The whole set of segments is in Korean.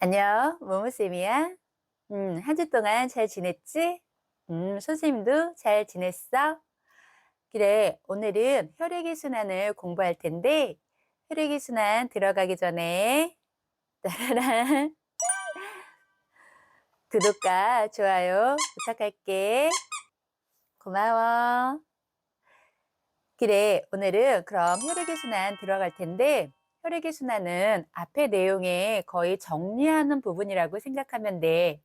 안녕, 모모쌤이야. 음, 한 주 동안 잘 지냈지? 음, 선생님도 잘 지냈어? 그래, 오늘은 혈액의 순환을 공부할 텐데, 혈액의 순환 들어가기 전에, 따라란, 구독과 좋아요 부탁할게. 고마워. 그래, 오늘은 그럼 혈액의 순환 들어갈 텐데, 혈액의 순환은 앞의 내용에 거의 정리하는 부분이라고 생각하면 돼.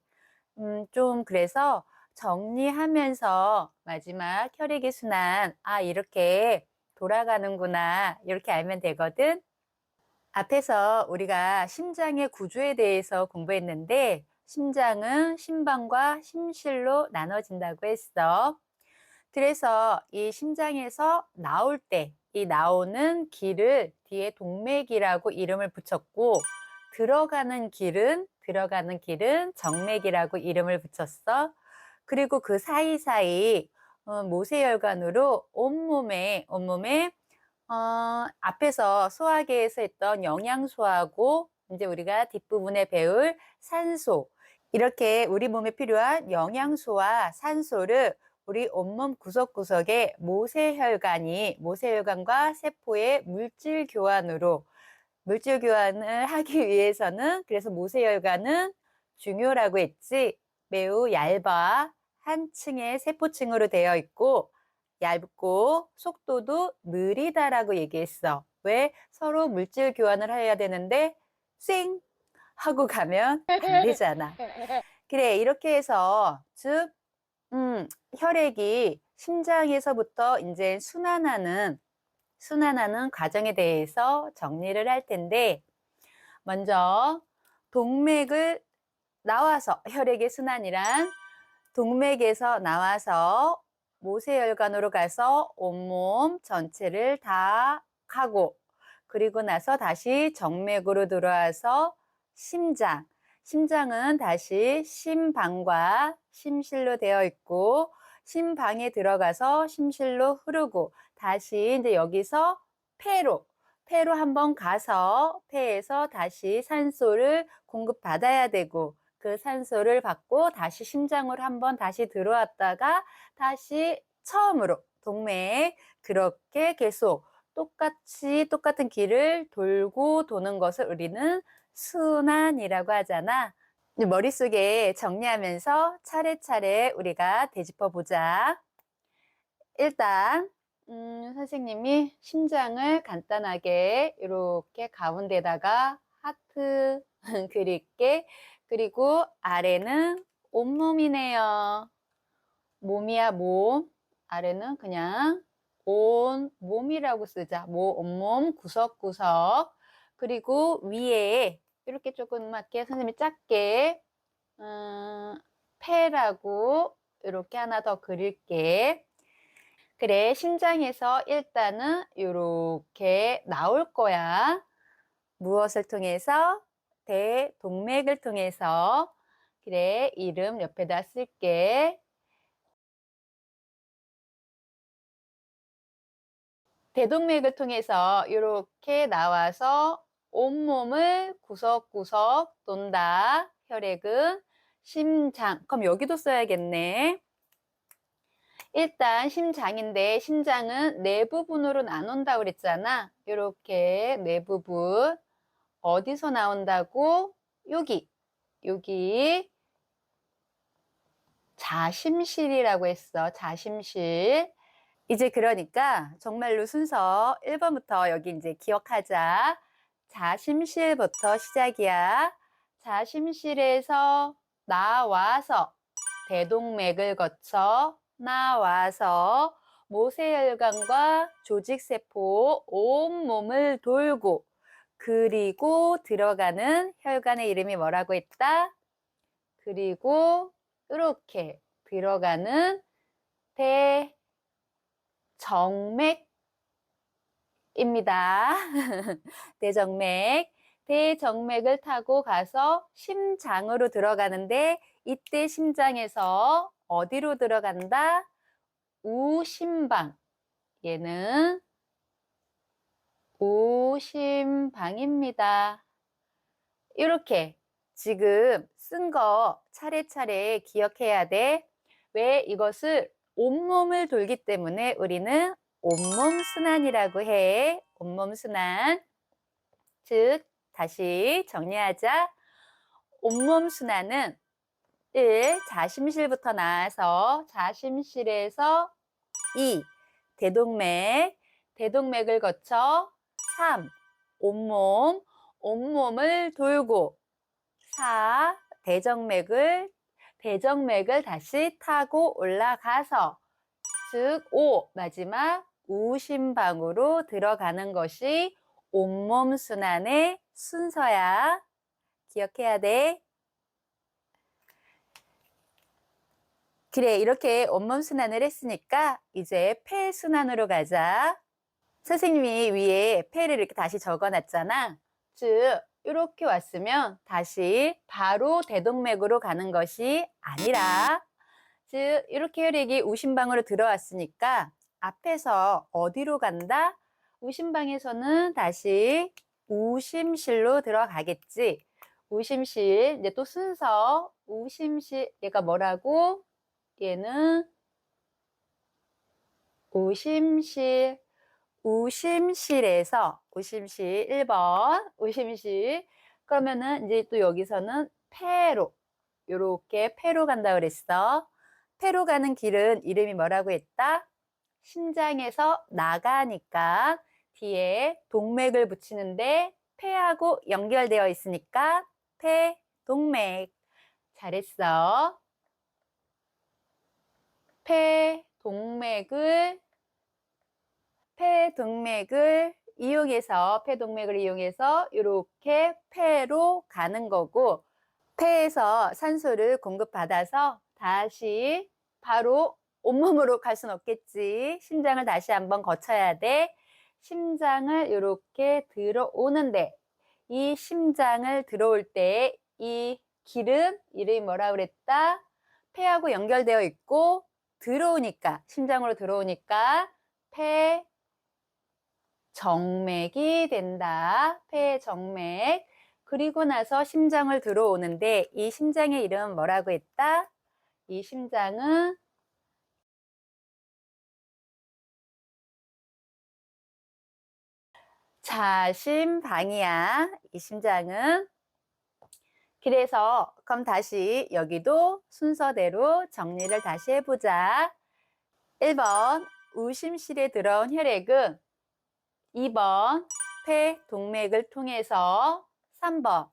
음, 좀 그래서 정리하면서 마지막 혈액의 순환, 아, 이렇게 돌아가는구나, 이렇게 알면 되거든. 앞에서 우리가 심장의 구조에 대해서 공부했는데, 심장은 심방과 심실로 나눠진다고 했어. 그래서 이 심장에서 나올 때, 이 나오는 길을 뒤에 동맥이라고 이름을 붙였고, 들어가는 길은, 들어가는 길은 정맥이라고 이름을 붙였어. 그리고 그 사이사이 어, 모세혈관으로 온몸에, 온몸에, 어, 앞에서 소화계에서 했던 영양소하고, 이제 우리가 뒷부분에 배울 산소, 이렇게 우리 몸에 필요한 영양소와 산소를 우리 온몸 구석구석에 모세혈관이 모세혈관과 세포의 물질 교환으로 물질 교환을 하기 위해서는 그래서 모세혈관은 중요라고 했지 매우 얇아 한 층의 세포층으로 되어 있고 얇고 속도도 느리다라고 얘기했어. 왜? 서로 물질 교환을 해야 되는데 쌩 하고 가면 안 되잖아. 그래 이렇게 해서 즉 음, 혈액이 심장에서부터 이제 순환하는 순환하는 과정에 대해서 정리를 할 텐데 먼저 동맥을 나와서 혈액의 순환이란 동맥에서 나와서 모세혈관으로 가서 온몸 전체를 다 가고 그리고 나서 다시 정맥으로 들어와서 심장 심장은 다시 심방과 심실로 되어 있고 심방에 들어가서 심실로 흐르고 다시 이제 여기서 폐로 폐로 한번 가서 폐에서 다시 산소를 공급받아야 되고 그 산소를 받고 다시 심장으로 한번 다시 들어왔다가 다시 처음으로 동맥 그렇게 계속 똑같이 똑같은 길을 돌고 도는 것을 우리는 순환이라고 하잖아. 머릿속에 정리하면서 차례차례 우리가 되짚어 보자. 일단 음, 선생님이 심장을 간단하게 이렇게 가운데다가 하트 그릴게. 그리고 아래는 온몸이네요. 몸이야 몸. 아래는 그냥 온 몸이라고 쓰자. 모 온몸 구석구석. 그리고 위에 이렇게 조그맣게 선생님이 작게 음, 폐라고 이렇게 하나 더 그릴게. 그래, 심장에서 일단은 이렇게 나올 거야. 무엇을 통해서? 대동맥을 통해서. 그래, 이름 옆에다 쓸게. 대동맥을 통해서 이렇게 나와서 온몸을 구석구석 돈다. 혈액은 심장. 그럼 여기도 써야겠네. 일단 심장인데 심장은 네 부분으로 나눈다고 그랬잖아. 이렇게 네 부분. 어디서 나온다고? 여기. 여기. 자심실이라고 했어. 자심실. 이제 그러니까 정말로 순서 1번부터 여기 이제 기억하자. 자 심실부터 시작이야. 자 심실에서 나와서 대동맥을 거쳐 나와서 모세혈관과 조직세포 온몸을 돌고 그리고 들어가는 혈관의 이름이 뭐라고 했다? 그리고 이렇게 들어가는 대정맥 입니다. 대정맥. 대정맥을 타고 가서 심장으로 들어가는데 이때 심장에서 어디로 들어간다? 우심방. 얘는 우심방입니다. 이렇게 지금 쓴 거 차례차례 기억해야 돼. 왜 이것을 온몸을 돌기 때문에 우리는 온몸 순환이라고 해. 온몸 순환. 즉, 다시 정리하자. 온몸 순환은 1. 자심실부터 나와서 자심실에서 2. 대동맥, 대동맥을 거쳐 3. 온몸, 온몸을 돌고 4. 대정맥을 대정맥을 다시 타고 올라가서 즉 5. 마지막 우심방으로 들어가는 것이 온몸 순환의 순서야. 기억해야 돼. 그래, 이렇게 온몸 순환을 했으니까 이제 폐 순환으로 가자. 선생님이 위에 폐를 이렇게 다시 적어 놨잖아. 즉, 이렇게 왔으면 다시 바로 대동맥으로 가는 것이 아니라, 즉, 이렇게 혈액이 우심방으로 들어왔으니까 앞에서 어디로 간다? 우심방에서는 다시 우심실로 들어가겠지. 우심실, 이제 또 순서, 우심실, 얘가 뭐라고? 얘는 우심실, 우심실에서, 우심실 1번, 우심실. 그러면은 이제 또 여기서는 폐로, 요렇게 폐로 간다 그랬어. 폐로 가는 길은 이름이 뭐라고 했다? 심장에서 나가니까 뒤에 동맥을 붙이는데 폐하고 연결되어 있으니까 폐, 동맥. 잘했어. 폐, 동맥을 폐, 동맥을 이용해서 폐, 동맥을 이용해서 이렇게 폐로 가는 거고 폐에서 산소를 공급받아서 다시 바로 온몸으로 갈 순 없겠지. 심장을 다시 한번 거쳐야 돼. 심장을 이렇게 들어오는데 이 심장을 들어올 때 이 길은 이름이 뭐라 그랬다? 폐하고 연결되어 있고 들어오니까 심장으로 들어오니까 폐 정맥이 된다. 폐 정맥. 그리고 나서 심장을 들어오는데 이 심장의 이름은 뭐라고 했다? 이 심장은 자 심방이야. 이 심장은. 그래서 그럼 다시 여기도 순서대로 정리를 다시 해보자. 1번 우심실에 들어온 혈액은 2번 폐 동맥을 통해서 3번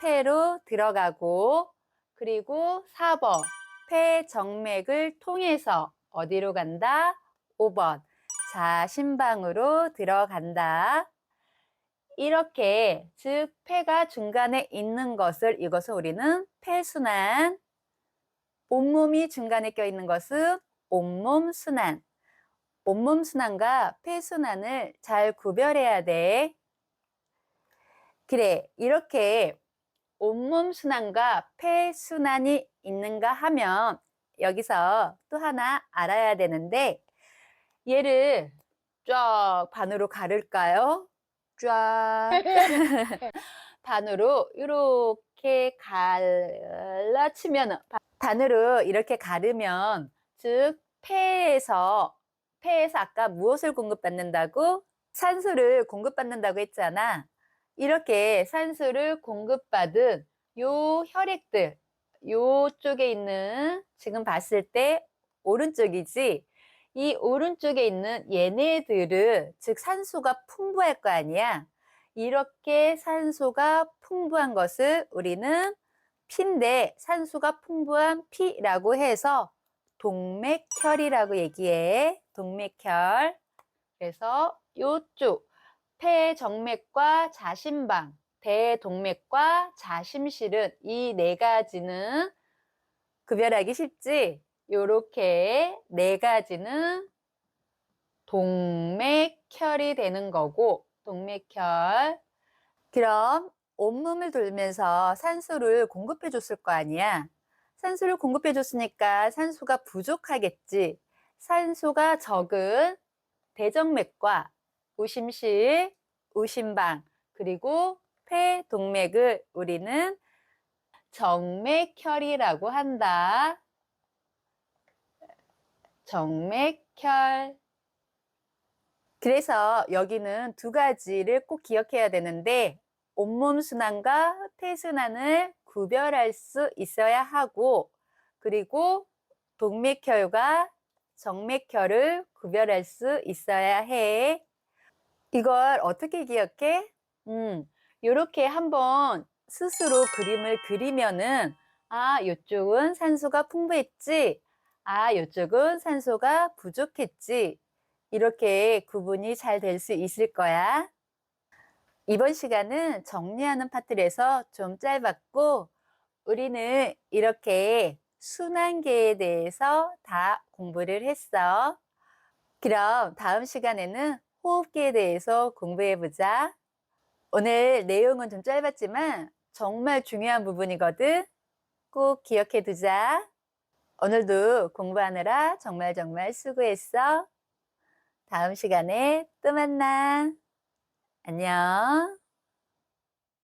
폐로 들어가고 그리고 4번 폐 정맥을 통해서 어디로 간다? 5번 자심방으로 들어간다. 이렇게 즉 폐가 중간에 있는 것을 이것을 우리는 폐순환 온몸이 중간에 껴 있는 것은 온몸 순환 온몸 순환과 폐 순환을 잘 구별해야 돼. 그래 이렇게 온몸 순환과 폐 순환이 있는가 하면 여기서 또 하나 알아야 되는데 얘를 쫙 반으로 가를까요? 쫙. 반으로 이렇게 갈라치면 반으로 이렇게 가르면 즉 폐에서 폐에서 아까 무엇을 공급받는다고? 산소를 공급받는다고 했잖아. 이렇게 산소를 공급받은 요 혈액들 요쪽에 있는 지금 봤을 때 오른쪽이지 이 오른쪽에 있는 얘네들은 즉 산소가 풍부할 거 아니야. 이렇게 산소가 풍부한 것을 우리는 피인데 산소가 풍부한 피라고 해서 동맥혈이라고 얘기해. 동맥혈. 그래서 요쪽 폐 정맥과 자심방, 대동맥과 자심실은 이 네 가지는 구별하기 쉽지? 요렇게 네 가지는 동맥혈이 되는 거고 동맥혈. 그럼 온몸을 돌면서 산소를 공급해 줬을 거 아니야? 산소를 공급해 줬으니까 산소가 부족하겠지. 산소가 적은 대정맥과 우심실, 우심방 그리고 폐동맥을 우리는 정맥혈이라고 한다. 정맥혈. 그래서 여기는 두 가지를 꼭 기억해야 되는데 온몸 순환과 폐순환을 구별할 수 있어야 하고 그리고 동맥혈과 정맥혈을 구별할 수 있어야 해. 이걸 어떻게 기억해? 음, 요렇게 한번 스스로 그림을 그리면은 아, 요쪽은 산소가 풍부했지. 아, 요쪽은 산소가 부족했지. 이렇게 구분이 잘 될 수 있을 거야. 이번 시간은 정리하는 파트에서 좀 짧았고, 우리는 이렇게 순환계에 대해서 다 공부를 했어. 그럼 다음 시간에는 호흡기에 대해서 공부해 보자. 오늘 내용은 좀 짧았지만 정말 중요한 부분이거든. 꼭 기억해 두자. 오늘도 공부하느라 정말 정말 수고했어. 다음 시간에 또 만나. 안녕.